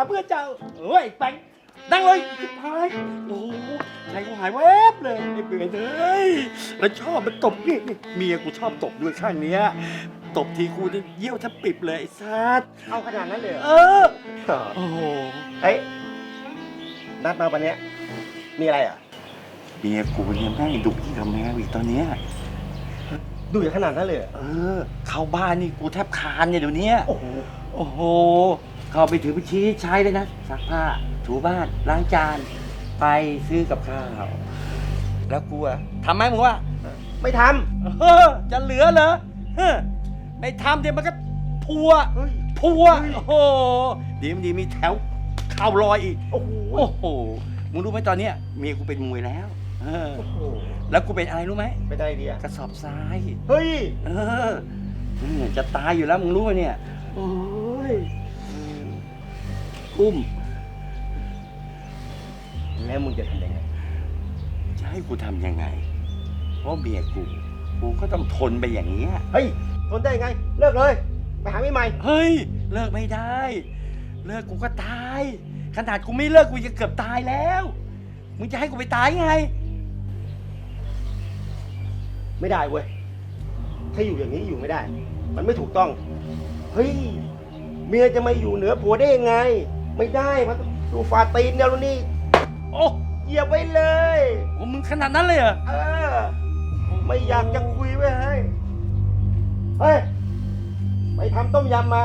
หาเพื่อนเจ้าเฮ้ยแปงนั่งเลยหายโอ้โหใจกูหายแวบเลยไอ้เปลี่ยนเอ้ยแล้วชอบมันตบนี่นี่เมียกูชอบตบด้วยข้างเนี้ยตบทีกูเนี่ยเยี่ยวแทบปิบเลยไอ้สัสเอาขนาดนั้นเลยเหรอเออโอ้โหเฮ้ยนัดมาวันเนี้ยมีอะไรอะเมียกูเนี่ยแม่งดุยิ่งกับแมวอีกตอนเนี้ยดูอย่างขนาดนั้นเลยเหรอเออ เข้าบ้านนี่กูแทบคานเนี่ยเดี๋ยวเนี้ยโอ้โห โอ้โห เข้าไปถือไปชี้ใช้เลยนะซักผ้า ถูบ้านล้างจาน ไปซื้อกับข้าว แล้วกูอะทำไหมมึงว่า ไม่ทเออจะเหลือเหรอเฮ้อไม่ทำเดี๋ยวมันก็พัวำเฮ้ย พัว เฮ้ย โอ้โหดีมันดีมีแถวเข่าลอยอีก โอ้โหโอ้โห มึงรู้ไหมตอนเนี้ยเมียกูเป็นมวยแล้วเออโอ้โหแล้วกูเป็นอะไรรู้ไหมไม่ได้ดีอะกระสอบทราย เฮ้ย เออเออจะตายอยู่แล้วมึงรู้ไหมเนี่ย โอ้ย อุ้มแล้วมึงจะทำยังไง จะให้กูทำยังไง เพราะเมียกู กูก็ต้องทนไปอย่างเงี้ย เฮ้ย ทนได้ยังไง เลิกเลย ไปหาไม่ใหม่ เฮ้ย เลิกไม่ได้ เลิกกูก็ตาย ขนาดกูไม่เลิกกูจะเกือบตายแล้ว มึงจะให้กูไปตายไง ไม่ได้เว้ย ถ้าอยู่อย่างนี้อยู่ไม่ได้ มันไม่ถูกต้อง เฮ้ย เมียจะมาอยู่เหนือผัวได้ยังไง ไม่ได้มันต้องดูฟาตีนเนี่ยแล้วนี่โอ้เหยียบไว้เลยโหมึงขนาดนั้นเลยเหรอเออ ไม่อยากจะคุยไว้ให้เฮ้ย ไปทำต้มยำมา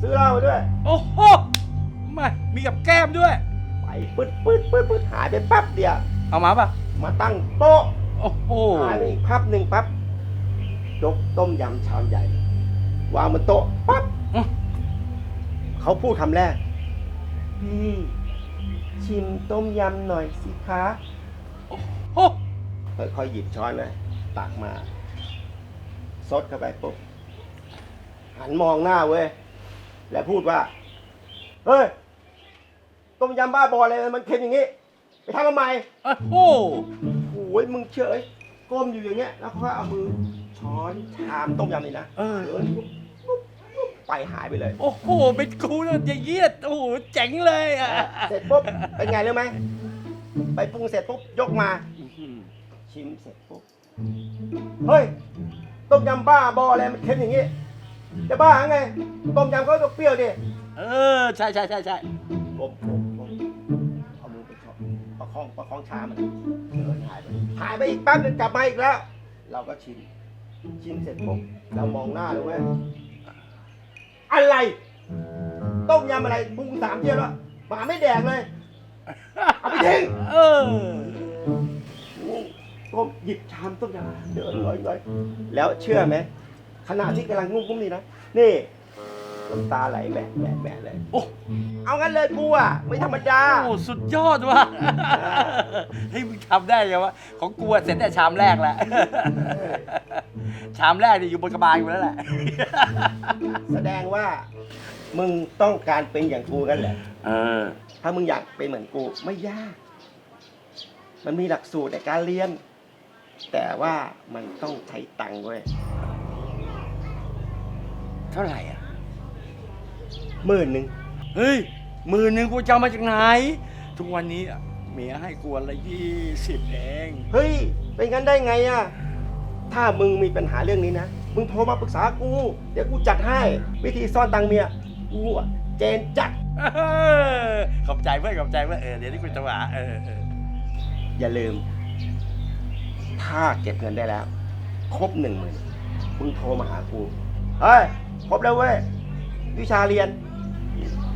ซื้อเหล้ามาด้วย โอ้โหมามีกับแก้มด้วย ไปปืดปืดปืดปืดหายไปแป๊บเดียว เอามาป่ะมาตั้งโต๊ะโอ้โหหายไปอีกพับหนึ่งปั๊บยกต้มยำชามใหญ่ วางบนโต๊ะปั๊บอื้อ เขาพูดคำแรก พี่ชิมต้มยำหน่อยสิคะโอ้ค่อยๆหยิบช้อนเลยตักมา ซดเข้าไปปุ๊บ หันมองหน้าเว้ย แล้วพูดว่า เฮ้ย ต้มยำบ้าบออะไรมันเค็มอย่างนี้ ไปทำทำไมโอ้โหโอ้ยมึงเฉยก้มอยู่อย่างเงี้ย แล้วเขาก็เอามือช้อนชามต้มยำนี่นะ เออ ไปหายไปเลย โอ้โห เป็นกูเนี่ยอย่างเงี้ยโอ้โหเจ๋งเลยอะเสร็จปุ๊บเป็นไงรู้ไหมไปปรุงเสร็จปุ๊บยกมาอื้อหือชิมเสร็จปุ๊บเฮ้ยต้มยำบ้าบออะไรมันเค็มอย่างงี้จะบ้าไงต้มยำก็ต้องเปรี้ยวดิเออ ใช่ใช่ใช่ใช่กบกบกบเอามือไปชอบประคองประคองชามันเดินหายไปหายไปอีกแป๊บนึงกลับมาอีกแล้ว เราก็ชิมชิมเสร็จปุ๊บเรามองหน้าเลยเว้ย อะไร ต้มยำอะไรปรุงสามเที่ยวแล้วหมาไม่แดกเลย เอาไปทิ้งเออก้มหยิบชามต้มยำเดินลอยลอยแล้วเชื่อไหมขณะที่กำลังงุ้มงุ้มนี่นะนี่ น้ำตาไหลแบะแบะแบะเลย โอ้เอางั้นเลยกูอะไม่ธรรมดาโอ้สุดยอดว่ะเฮ้ยมึงทำได้ไงวะของกูอะเสร็จแต่ชามแรกแล้ว ชามแรกนี่อยู่บนกระบาลอยู่แล้วแหละ แสดงว่า มึงต้องการเป็นอย่างกูกันแหละ เออ ถ้ามึงอยากเป็นเหมือนกูไม่ยาก มันมีหลักสูตรในการเรียน แต่ว่ามันต้องใช้ตังค์เว้ย เท่าไหร่อะ หมื่นหนึ่งเฮ้ยหมือหนึ่งกูจะเอามาจากไหน ทุกวันนี้อะเมียให้กูวันละยี่สิบเองเฮ้ยเป็นงั้นได้ไงอะถ้ามึงมีปัญหาเรื่องนี้นะ มึงโทรมาปรึกษากู เดี๋ยวกูจัดให้ วิธีซ่อนตังค์เมียกูอะเจนจัด เออขอบใจเพื่อนขอบใจเพื่อนเออเดี๋ยวนี้กูจะว่าเออเอออย่าลืม ถ้าเก็บเงินได้แล้ว ครบหนึ่งหมื่นมึงโทรมาหากู เฮ้ย ครบแล้วเว้ย วิชาเรียน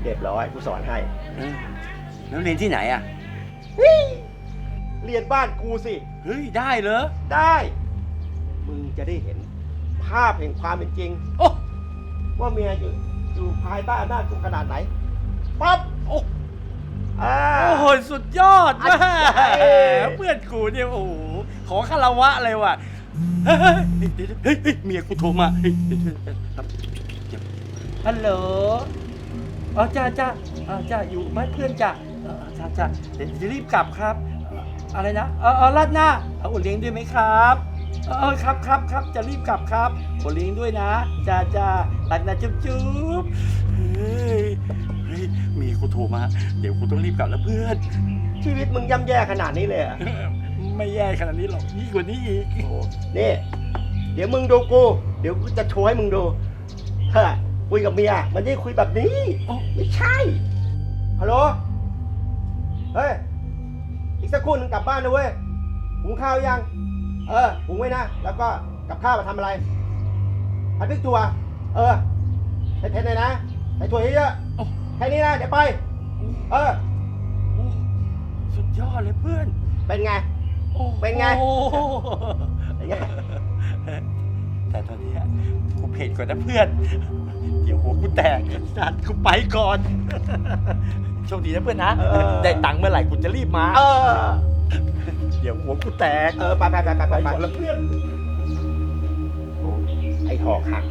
เรียบร้อยกูสอนให้ เออแล้วเรียนที่ไหนอะ เรียนบ้านกูสิ เฮ้ย ได้เหรอ ได้ มึงจะได้เห็น ภาพแห่งความเป็นจริง โอ้ ว่าเมียอยู่อยู่ภายใต้อำนาจกูขนาดไหน ปั๊บโอ้ อ่า โอ้โห สุดยอดอัแม่นใหญ่เพื่อนกูเนี่ยโอ้โหขอคารวะเลยว่ะเฮ้ยเดี๋ยวเฮ้ยเฮ้ยเมียกูโทรมาเฮ้ยเดี๋ยวเดี๋ยวเดี๋ยวครับเดี๋ยวฮัลโหล อ๋อจ้าจ้าอ๋อจ้าอยู่บ้านเพื่อนจ้าเออจ้าจ้าเดี๋ยวจะรีบกลับครับเอ่ออะไรนะเออเออรัดหน้าเอาโอเลี้ยงด้วยไหมครับเออเออครับครับครับจะรีบกลับครับโอเลี้ยงด้วยนะจ้าจ้ารัดนะจุ๊บจุ๊บเฮ้ยเฮ้ยเมียกูโทรมา เดี๋ยวกูต้องรีบกลับแล้วเพื่อน ชีวิตมึงย่ำแย่ขนาดนี้เลยเหรอไม่แย่ขนาดนี้หรอกยิ่งกว่านี้อีกโอ้โหนี่ เดี๋ยวมึงดูกู เดี๋ยวกูจะโชว์ให้มึงดูฮะ คุยกับเมียมันไม่ได้คุยแบบนี้โอ้ไม่ใช่ฮัลโหลเฮ้ยอีกสักครู่หนึงกลับบ้านนะเว้ยหุงข้าวยัง เออหุงไว้นะแล้วก็กับข้าวมาทำอะไรผัดพริกถั่วเออเผ็ดๆเลยนะใส่ถั่วเยอะโอ้ๆแค่นี้นะเดี๋ยวไป เออ โอ้สุดยอดเลยเพื่อนเป็นไง โอ้เป็นไง โอ้ เป็นไง แต่ตอนเนี้ยกูเผ็ดก่อนนะเพื่อน เดี๋ยวหัวกูแตกสัตว์กูไปก่อนโชคดีนะเพื่อนนะเออได้ตังค์เมื่อไหร่กูจะรีบมาเออเดี๋ยวหัวกูแตก เออไปไปไปไปไปไปก่อนแล้วเพื่อนไอ้หอกหัก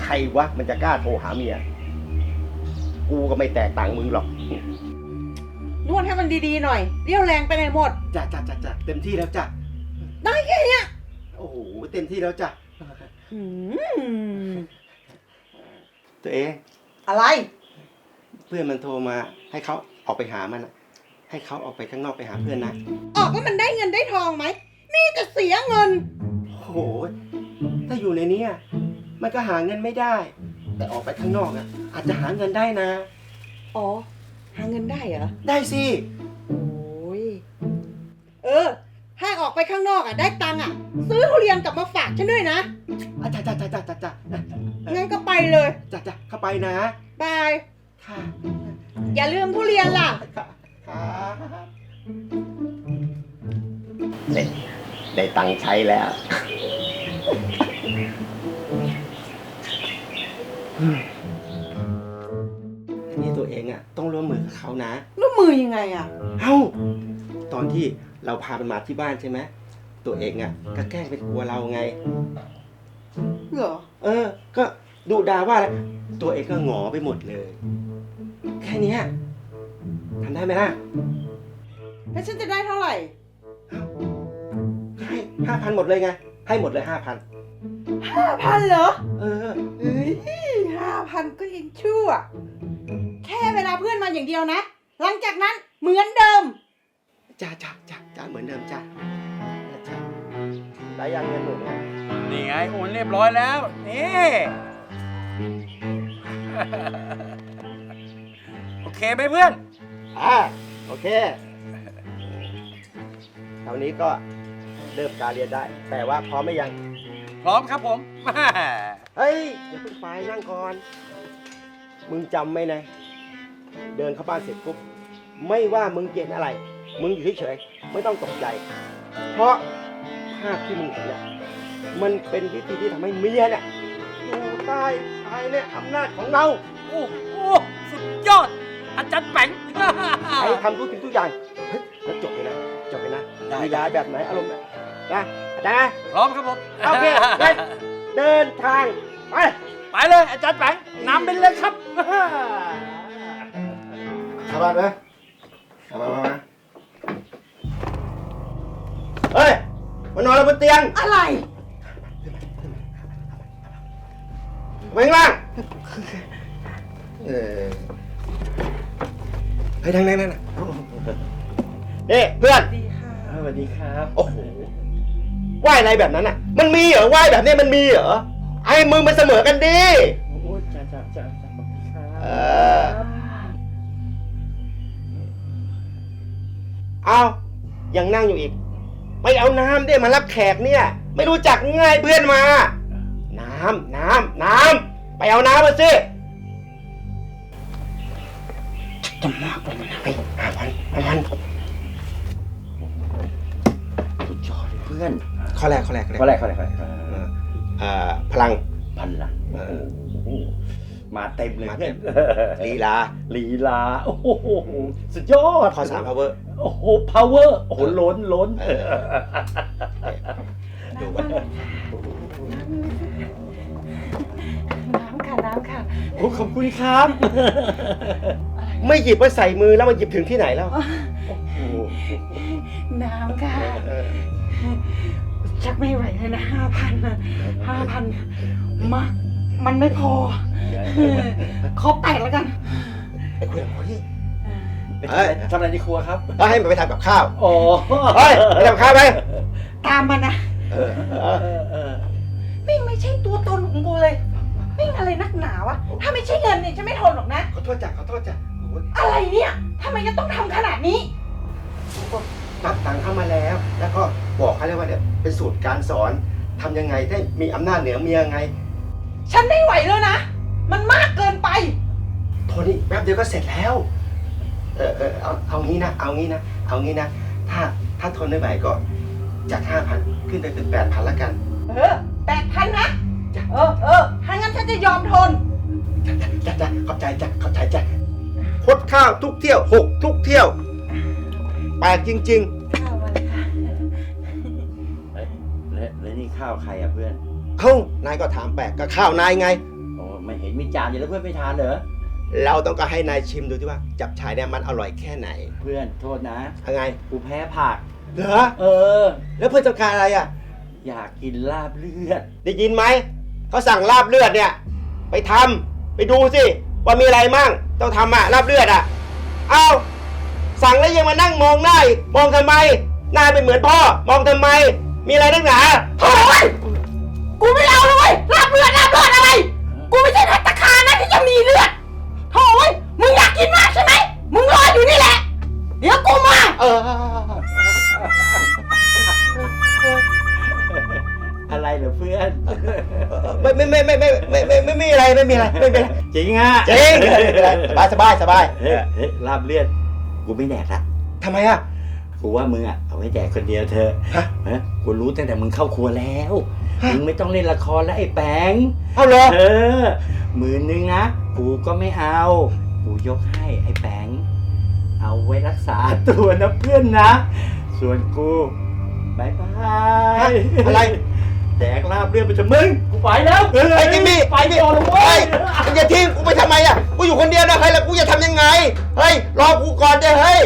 ใครวะมันจะกล้าโทรหาเมีย กูก็ไม่แตกต่างมึงหรอก นวดให้มันดีๆหน่อย เรี่ยวแรงไปไหนหมด จ้ะจ้ะจ้ะจ้ะเต็มที่แล้วจ้ะ ได้แค่เนี้ย โอ้โห เต็มที่แล้วจ้ะ หืมตัวเองอะไร เพื่อนมันโทรมา ให้เขาออกไปหามันอะให้เขาออกไปข้างนอกไปหาเพื่อนนะ ออกว่ามันได้เงินได้ทองไหมมีแต่เสียเงินโอ้โหถ้าอยู่ในเนี้ยมันก็หาเงินไม่ได้ แต่ออกไปข้างนอกอะอาจจะหาเงินได้นะ อ๋อ หาเงินได้เหรอ ได้สิ โอ้ย เออ ถ้าออกไปข้างนอกอะได้ตังค์อะ ซื้อทุเรียนกลับมาฝากฉันด้วยนะ อะจ้ะจ้ะจ้ะจ้ะจ้ะจ้ะงั้นก็ไปเลย จ้ะจ้ะเข้าไปนะ บาย ค่ะอย่าลืมทุเรียนล่ะครับ ได้ได้ตังค์ใช้แล้วอันนี้ตัวเองอะ ต้องร่วมมือกับเขานะร่วมมือยังไงอะ เอ้า ตอนที่ เราพามันมาที่บ้านใช่ไหมตัวเองอะก็แกล้งเป็นกลัวเราไง เหรอ เออ ก็ดูดาว่าอะไรตัวเองก็หงอไปหมดเลย แค่เนี้ยทำได้ไหมล่ะแล้วฉันจะได้เท่าไหร่ ให้ห้าพันหมดเลยไง ให้หมดเลยห้าพันห้าพันเหรอ เออ เฮ้ยห้าพันก็ยังชั่ว แค่เวลาเพื่อนมาอย่างเดียวนะ หลังจากนั้นเหมือนเดิม จ้าจ้าจ้าจ้าเหมือนเดิมจ้าจ้าได้ยังเงินหมื่นไงนี่ไงโอนเรียบร้อยแล้ว นี่ โอเคไหมเพื่อน อ่าโอเคคราวนี้ก็เริ่มการเรียนได้ แต่ว่าพร้อมไหมยัง พร้อมครับผมเฮ้ยอย่าเพิ่งไปนั่งก่อน มึงจำไหมนะ เดินเข้าบ้านเสร็จปุ๊บ ไม่ว่ามึงเกณฑ์อะไร มึงอยู่เฉยๆไม่ต้องตกใจ เพราะภาพที่มึงเห็นเนี่ยมันเป็นวิธีที่ทำให้เมียเนี่ยอยู่ใต้ภายในอำนาจของเรา โอ้โหสุดยอด อาจารย์แปงใครทำทุกสิ่งทุกอย่างเฮ้ยแล้วจบเลยนะจบเลยนะได้ มียาแบบไหนอารมณ์แบบนะอาจารย์นะพร้อมครับผมโอเคงั้นเดินทางไป ไปเลย อาจารย์แปงนำไปเลยครับเข้าบ้านไหมเข้ามามา เฮ้ย มานอนแล้วบนเตียงอะไรไปข้างล่างเออเฮ้ยทางนั้นน่ะนี่เพื่อน ดีค่ะสวัสดีครับ โอ้โหว่ายอะไรแบบนั้นอะ มันมีเหรอว่ายแบบนี้มันมีเหรอ ไอ้มึงมันเสมอกันดิ โอ้จ้าจ้าจ้าสวัสดีครัเอบอเอายังนั่งอยู่อีก ไปเอาน้ำได้มารับแขกเนี่ย ไม่รู้จักง่ายเพื่อนมา น้ำน้ำน้ำไปเอาน้ำมาสิจะมากไปไหมนะไปหาพันหาพันสุดยอดเลยเพื่อนข้อแรกข้อแรกข้อแรกข้อแรกข้อแรกอ่าพลัง พันละเออโอ้โห มาเต็มเลยมาเพื่เต็อนมลีลา ลีลา โอ้โห สุดยอดข้อสาม power โอ้โห power โอ้โห ล้นล้นเออ ดูว่าน้ำค่ะน้ำค่ะ โอ้ขอบคุณครับ ไม่หยิบมาใส่มือแล้วมันหยิบถึงที่ไหนแล้วโอ้โหน้ำค่ะ เออชักไม่ไหวเลยนะห้าพันห้าพันมาก มันไม่พอขอแปดแล้วกันไปคุยกับหมอที่ไปทำอะไรทำอะไรในครัวครับแล้วให้มันไปทำกับข้าวโอ้เฮ้ยไปทำกับข้าวไหมตามมานะเออเอเอออเออไม่ไม่ใช่ตัวตนของกูเลยไม่อะไรนักหนาวะถ้าไม่ใช่เงินเนี่ยจะไม่ทนหรอกนะ ขอโทษจ้ะขอโทษจ้ะโอ้ยอะไรเนี่ยทำไมจะต้องทำขนาดนี้ก็นับตังค์เข้ามาแล้ว แล้วก็บอกเขาแล้วว่าเนี่ยเป็นสูตรการสอนทำยังไงได้มีอำนาจเหนือเมียไง ฉันไม่ไหวแล้วนะ มันมากเกินไป โทนี่แป๊บเดียวก็เสร็จแล้ว เออเออเอาเอางี้นะ เอางี้นะ เอางี้นะ ถ้าถ้าทนไม่ไหวก็จากห้าพันขึ้นไปเป็นแปดพันละกัน เออแปดพันนะ เออเออถ้างั้นฉันจะยอมทนจ้ะจ้ะจ้ะจ้ะขอบใจจ้ะขอบใจจ้ะคดข้าวทุกเที่ยวหกทุกเที่ยวแปลกจริงข้าวมาเลยค่ะ แล้วแล้วนี่ข้าวใครอะเพื่อนๆ เอ้านายก็ถามแปลกก็ข้าวนายไง โอ้ไม่เห็นมีจานอยู่แล้วเพื่อนไม่ทานเหรอ เราต้องการให้นายชิมดูที่ว่า จับฉายเนี่ยมันอร่อยแค่ไหนเพื่อนโทษนะ ยังไง กูแพ้ผัก เหรอ เออ แล้วเพื่อนต้องการอะไรอะ อยากกินลาบเลือด ได้ยินไหม เขาสั่งลาบเลือดเนี่ย ไปทำไปดูสิ ว่ามีอะไรมั่ง ต้องทำอะลาบเลือดอะเอาสั่งแล้วยังมานั่งมองหน้าอีกมองทำไม หน้าเป็นเหมือนพ่อ มองทำไม มีอะไรนักหนาโอ้ย กูไม่เอาเลยเว้ยลาบเลือดลาบเลือดอะไร กูไม่ใช่พัตตาคารนะที่จะมีเลือดโถ่เว้ยมึงอยากกินมากใช่ไหมมึงรออยู่นี่แหละ เดี๋ยวกูมา เออ อะไรเหรอเพื่อน ไม่ไม่ไม่ไม่ไม่ไม่ไม่ไม่ไม่มีอะไรไม่มีอะไรไม่มีอะไรจริงอะจริงสบายสบายสบายเฮ้ยเฮ้ยลาบเลือด กูไม่แดกละทำไมอะกูว่ามึงอะเอาไว้แดกคนเดียวเถอะฮะฮะ กูรู้ตั้งแต่มึงเข้าครัวแล้ว มึงไม่ต้องเล่นละครแล้วไอ้แปงเอาเลยเออหมื่นนึงนะกูก็ไม่เอา กูยกให้ไอ้แปงเอาไว้รักษาตัวนะเพื่อนนะ ส่วนกูบายบายอะไรแดกลาบเลือดไปจะมึง กูไปแล้วเฮ้ยไอ้จิมมี่ไปก่อนเลยเว้ยมึงจะทิ้งกูไปทำไมอะกูอยู่คนเดียวนะเฮ้ยแล้วกูจะทำยังไง เฮ้ย รอกูก่อนเด้เฮ้ย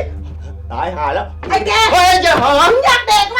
ตายหาแล้ว ไอ้แกเฮ้ยอย่าหอมมึงอยากเด็กมาก